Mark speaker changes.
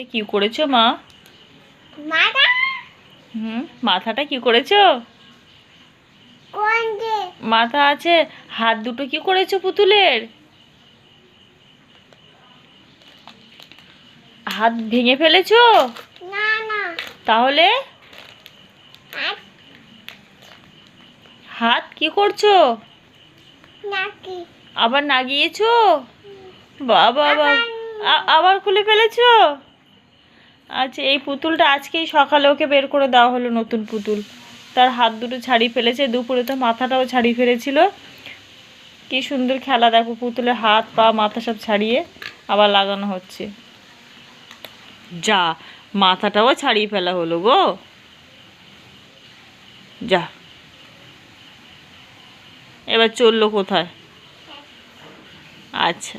Speaker 1: এটা কি করেছ মা?
Speaker 2: মাথা?
Speaker 1: হুম মাথাটা কি করেছ? মাথা আছে হাত দুটো কি করেছ পুতুলের? হাত ভেঙে ফেলেছো?
Speaker 2: না না।
Speaker 1: তাহলে? হাত? কি করছ?
Speaker 2: নাকি।
Speaker 1: আবার নাগিয়েছো বাবা বাবা। আবার খুলে ফেলেছো? আচ্ছা এই পুতুলটা আজকেই সকালে ওকে বের করে দেওয়া হলো নতুন পুতুল। তার হাত দুটো ছাড়িয়ে ফেলেছে, দুপুরে তো মাথাটাও ছাড়িয়ে ফেলেছিল। কি সুন্দর খেলা, দেখো পুতুলের হাত, পা, মাথা সব ছাড়িয়ে আবার লাগানো হচ্ছে। যা, মাথাটাও ছাড়িয়ে ফেলা হলো গো। যা। এবার চলল কোথায়? আচ্ছা।